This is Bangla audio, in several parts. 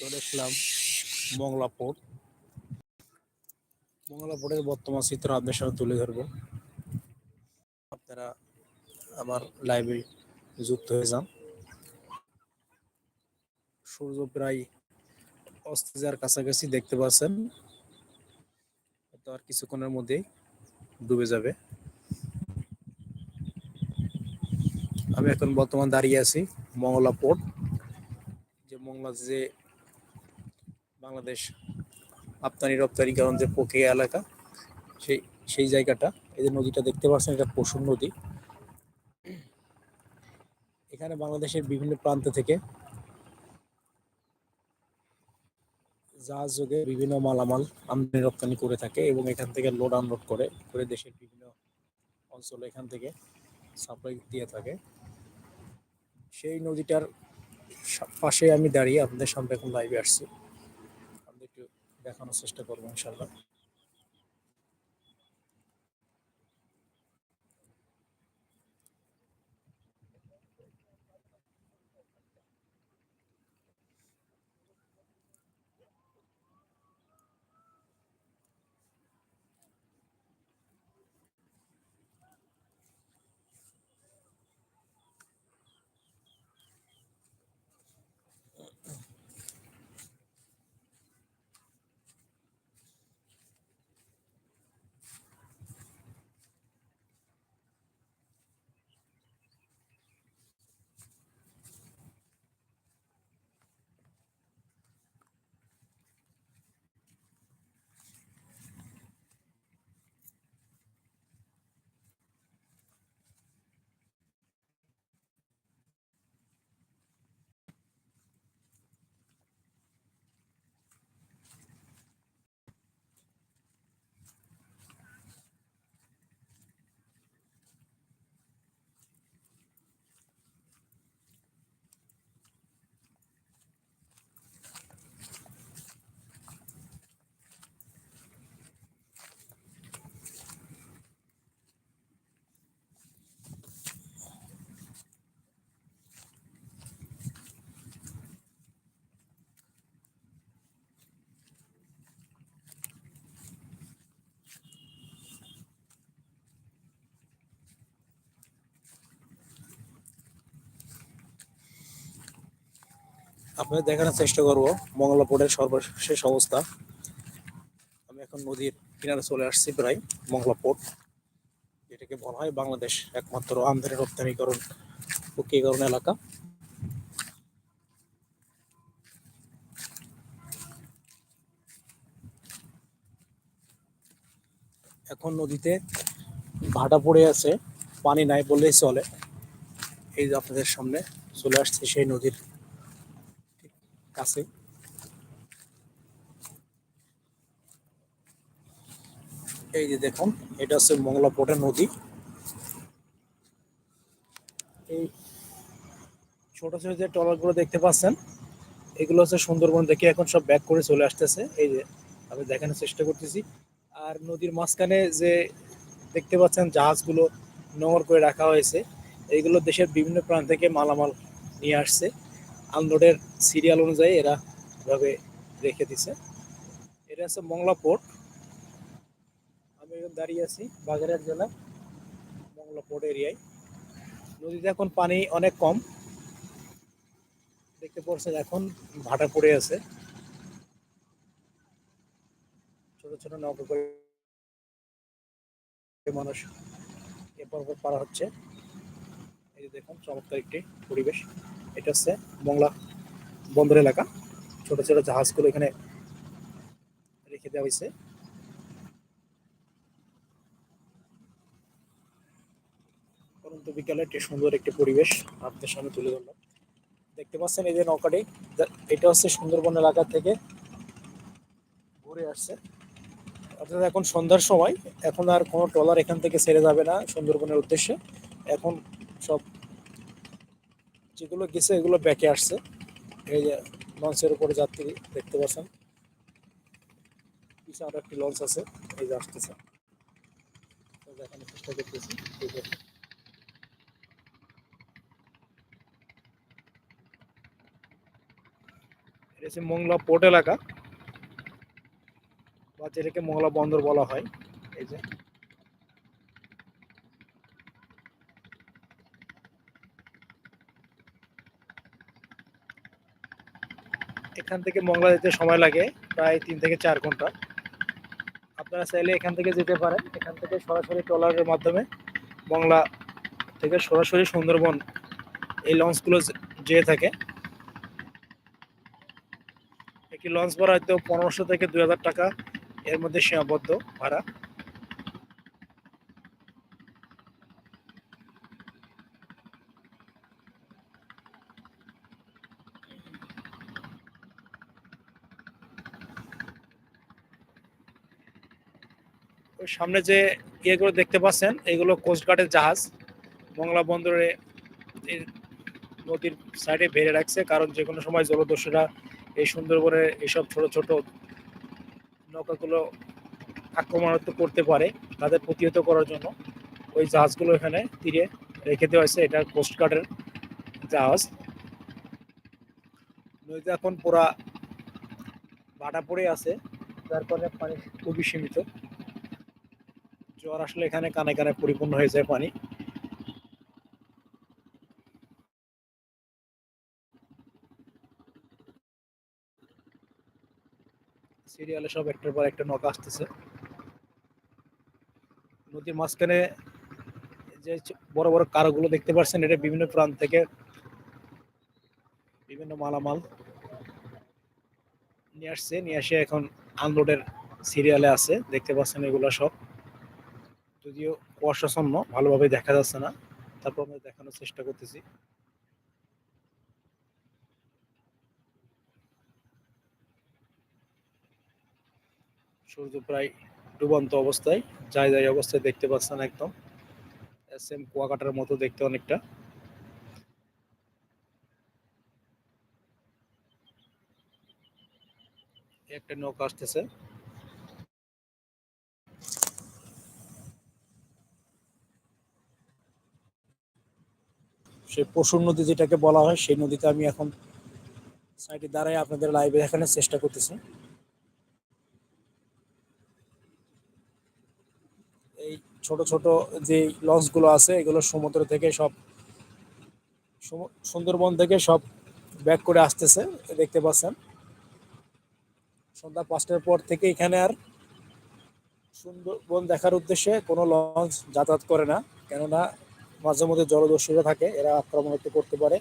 চলে এসলাম মংলা পোর্ট মংলা পোর্টের বর্তমান চিত্র আপনাদের সামনে তুলে ধরবো। আপনারা আমার লাইভে যুক্ত হয়ে যান। সূর্য প্রায় অস্ত যাওয়ার কাছাকাছি দেখতে পাচ্ছেন। তো আর কিছুক্ষণের মধ্যেই ডুবে যাবে। আমি এখন বর্তমান দাঁড়িয়ে আছি মংলা পোর্ট যে মংলা যে বাংলাদেশ রপ্তানি রপ্তানি কারণ যে প্রক্রিয়া এলাকা, সেই সেই জায়গাটা, এই যে নদীটা দেখতে পাচ্ছেন, এটা পশুর নদী। এখানে বাংলাদেশের বিভিন্ন প্রান্ত থেকে জাহাজ যোগে বিভিন্ন মালামাল আমদানি রপ্তানি করে থাকে এবং এখান থেকে লোড আনলোড করে করে দেশের বিভিন্ন অঞ্চলে এখান থেকে সাপ্লাই দিয়ে থাকে। সেই নদীটার পাশে আমি দাঁড়িয়ে আপনাদের সামনে এখন লাইভে আসছি। দেখানোর চেষ্টা করব ইনশাল্লাহ আপনাদের দেখানোর চেষ্টা করব। মঙ্গলা পোর্টের সর্বশেষ অবস্থা। আমি এখন নদীর কিনারে চলে আসছি প্রায় মঙ্গলা পোর্ট যেটাকে বলা হয় বাংলাদেশ একমাত্র আমদানি রপ্তানিকরণ, প্রক্রিয়াকরণ এলাকা। এখন নদীতে ভাটা পড়ে আছে, পানি নাই বললেই চলে। এই যে আপনাদের সামনে চলে আসছে সেই নদীর কাছে এই যে দেখুন, এটা হচ্ছে পোর্টের নদী। এই ছোট ছোট যে ট্রলারগুলো দেখতে পাচ্ছেন, এগুলো হচ্ছে সুন্দরবন থেকে এখন সব ব্যাক করে চলে আসতেছে। এই যে আমি দেখানোর চেষ্টা করতেছি। আর নদীর মাঝখানে যে দেখতে পাচ্ছেন জাহাজগুলো নোংর করে রাখা হয়েছে, এইগুলো দেশের বিভিন্ন প্রান্ত থেকে মালামাল নিয়ে আসছে। আনলোডের সিরিয়াল অনুযায়ী এরা এভাবে রেখে দিছে। এটা হচ্ছে মংলা পোর্ট। আমি এখন দাঁড়িয়ে আছি বাগেরহাট জেলা মংলা পোর্ট এরিয়ায়। নদীতে এখন পানি অনেক কম। দেখতে পাচ্ছেন এখন ভাটা পড়ে আছে। ছোট ছোট নৌকা করে মানুষ এরপর পারা হচ্ছে। এই দেখুন চমৎকার একটি পরিবেশ। এটা হচ্ছে মংলা বন্দর এলাকা। ছোট ছোট জাহাজগুলো এখানে রেখে দেওয়া হয়েছে। পরন্ত বিকালে একটি সুন্দর একটি পরিবেশ। আপনাদের সামনে তুলে ধরলাম। দেখতে পাচ্ছেন এই যে নৌকাটি এটা হচ্ছে সুন্দরবন এলাকা থেকে ঘুরে আসছে। অর্থাৎ এখন সন্ধ্যার সময়, এখন আর কোনো ট্রলার এখান থেকে ছেড়ে যাবে না সুন্দরবনের উদ্দেশ্যে। এখন সব যেগুলো গেছে, এগুলো ব্যাকে আসছে। এই যে লঞ্চের উপরে যাত্রী, দেখতে পাচ্ছেন? পিছনে আরও একটি লঞ্চ আছে, এই যে আসতেছে। দেখানোর চেষ্টা করতেছি, এই যে এটা মংলা পোর্ট এলাকা, বা যেটাকে মংলা বন্দর বলা হয়, এই যে। এখান থেকে মংলা যেতে সময় লাগে, প্রায় তিন থেকে চার ঘণ্টা। আপনারা চাইলে এখান থেকে যেতে পারেন। এখান থেকে সরাসরি ট্রলারের মাধ্যমে মংলা থেকে সরাসরি সুন্দরবন এই লঞ্চগুলো যেয়ে থাকে। একটি লঞ্চ ভাড়া হয়তো পনেরোশো থেকে দুই হাজার টাকা, এর মধ্যে সীমাবদ্ধ ভাড়া। সামনে যে ইয়েগুলো দেখতে পাচ্ছেন, এগুলো কোস্টগার্ডের জাহাজ। মংলা বন্দরে নদীর সাইডে বেড়ে রাখছে, কারণ যে কোনো সময় জলদস্যুরা এই সুন্দরবনের এইসব ছোট ছোট নৌকাগুলো আক্রমণাত্মক করতে পারে, তাদের প্রতিহত করার জন্য। ওই জাহাজগুলো এখানে তীরে রেখে দেওয়া হয়েছে, এটা কোস্টগার্ডের জাহাজ। নদীতে এখন পুরা ভাটা পড়ে আছে, যার কারণে পানি খুবই সীমিত। জ্বর আসলে এখানে কানে কানে পরিপূর্ণ হয়ে যায় পানি। সিরিয়ালে সব একটার পর একটা নৌকা আসতেছে। নদীর মাঝখানে যে বড় বড় কারগুলো দেখতে পাচ্ছেন এটা বিভিন্ন প্রান্ত থেকে বিভিন্ন মালামাল নিয়ে আসছে, নিয়ে এসে এখন আনলোডের সিরিয়ালে আছে, দেখতে পাচ্ছেন এগুলো সব। যদিও কুয়াশাচ্ছন্ন, ভালোভাবে দেখা যাচ্ছে না। তারপর আমরা দেখানোর চেষ্টা করতেছি। সূর্য প্রায় ডুবন্ত অবস্থায় যায় যায় অবস্থায় দেখতে পাচ্ছেন একদম। সেম কুয়াকাটার মতো দেখতে অনেকটা। একটা নৌকা আসতেছে। সেই পশুর নদী যেটাকে বলা হয়, সেই নদীতে আমি এখন সাইডে দাঁড়ায় আপনাদের লাইভে দেখানোর চেষ্টা করতেছি। এই ছোট ছোট যে লঞ্চগুলো আছে, এগুলো সমুদ্র থেকে সব সুন্দরবন থেকে সব ব্যাক করে আসতেছে, দেখতে পাচ্ছেন। সন্ধ্যা পাঁচটার পর থেকে এখানে আর সুন্দরবন দেখার উদ্দেশ্যে কোনো লঞ্চ যাতায়াত করে না, কেননা মাঝে মধ্যে জলদস্যুরা থাকে, এরা আক্রমণ করতে পারে।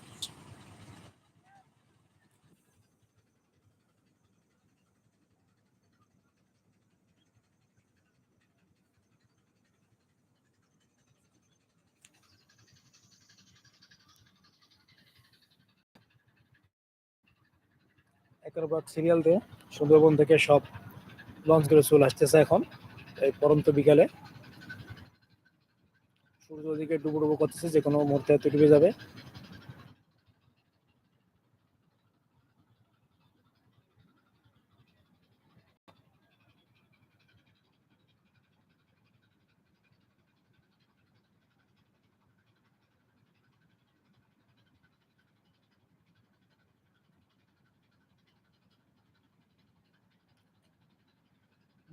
সিরিয়াল দিয়ে সুন্দরবন থেকে সব লঞ্চগুলো চলে আসতেছে এখন, এই পরন্ত বিকালে। সূর্য ওদিকে ডুবো ডুবো করতেছে, যে কোনো মুহূর্তে হয়তো ডুবে যাবে।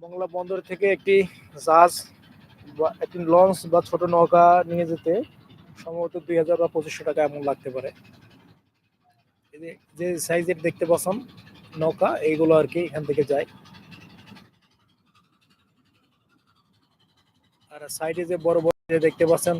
মংলা বন্দর থেকে একটি জাহাজ বা একটি লঞ্চ বা ছোট নৌকা নিয়ে যেতে সম্ভবত দুই হাজার বা পঁচিশশো টাকা এমন লাগতে পারে। যে- সাইজের দেখতে পাচ্ছেন নৌকা, এইগুলো আর কি এখান থেকে যায়। আর সাইডে যে বড় বড় দেখতে পাচ্ছেন